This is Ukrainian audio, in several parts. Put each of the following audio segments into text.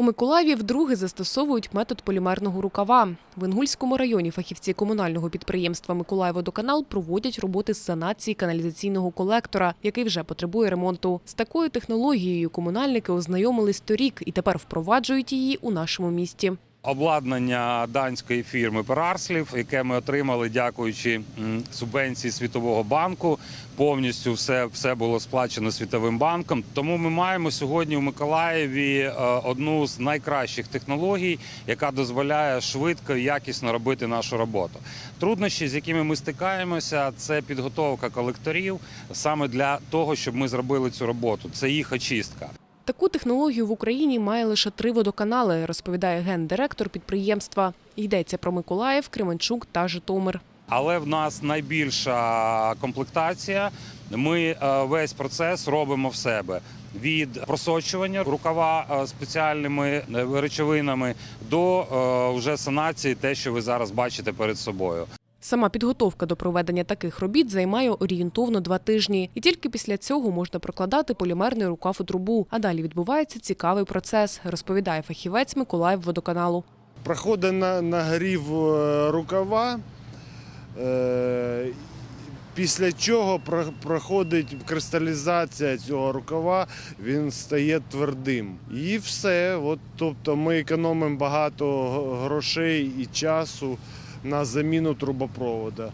У Миколаєві вдруге застосовують метод полімерного рукава. В Інгульському районі фахівці комунального підприємства «Миколаївводоканал» проводять роботи з санації каналізаційного колектора, який вже потребує ремонту. З такою технологією комунальники ознайомились торік і тепер впроваджують її у нашому місті. Обладнання данської фірми Перарслів, яке ми отримали, дякуючи субвенції Світового банку, повністю все, все було сплачено Світовим банком. Тому ми маємо сьогодні у Миколаєві е, одну з найкращих технологій, яка дозволяє швидко і якісно робити нашу роботу. Труднощі, з якими ми стикаємося, це підготовка колекторів саме для того, щоб ми зробили цю роботу. Це їх очистка. Таку технологію в Україні має лише три водоканали, розповідає гендиректор підприємства. Йдеться про Миколаїв, Кременчук та Житомир. Але в нас найбільша комплектація. Ми е, весь процес робимо в себе від просочування рукава е, спеціальними е, речовинами до вже санації, те, що ви зараз бачите перед собою. Сама підготовка до проведення таких робіт займає орієнтовно два тижні, і тільки після цього можна прокладати полімерний рукав у трубу. А далі відбувається цікавий процес, розповідає фахівець Миколаїв водоканалу. Проходить на, нагрів е, рукава, е, після чого про- проходить кристалізація цього рукава, він стає твердим. І все. От, тобто ми економимо багато грошей і часу на заміну трубопроводу.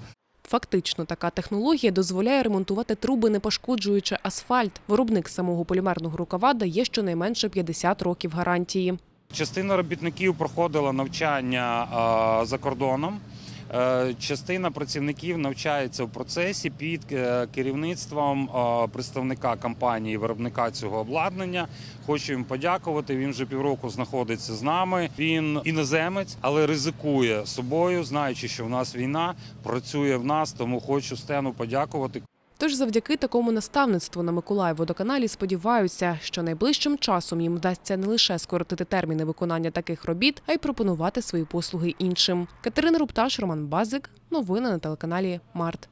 Фактично, така технологія дозволяє ремонтувати труби, не пошкоджуючи асфальт. Виробник самого полімерного рукава дає щонайменше 50 років гарантії. Частина робітників проходила навчання за кордоном. Е, Частина працівників навчається в процесі під е, керівництвом е, представника компанії виробника цього обладнання. Хочу їм подякувати. Він вже півроку знаходиться з нами. Він іноземець, але ризикує собою, знаючи, що в нас війна, працює в нас. Тому хочу Стену подякувати. Тож завдяки такому наставництву на Миколаїв-водоканалі сподіваються, що найближчим часом їм вдасться не лише скоротити терміни виконання таких робіт, а й пропонувати свої послуги іншим. Катерина Рупташ, Роман Базик. Новини на телеканалі Март.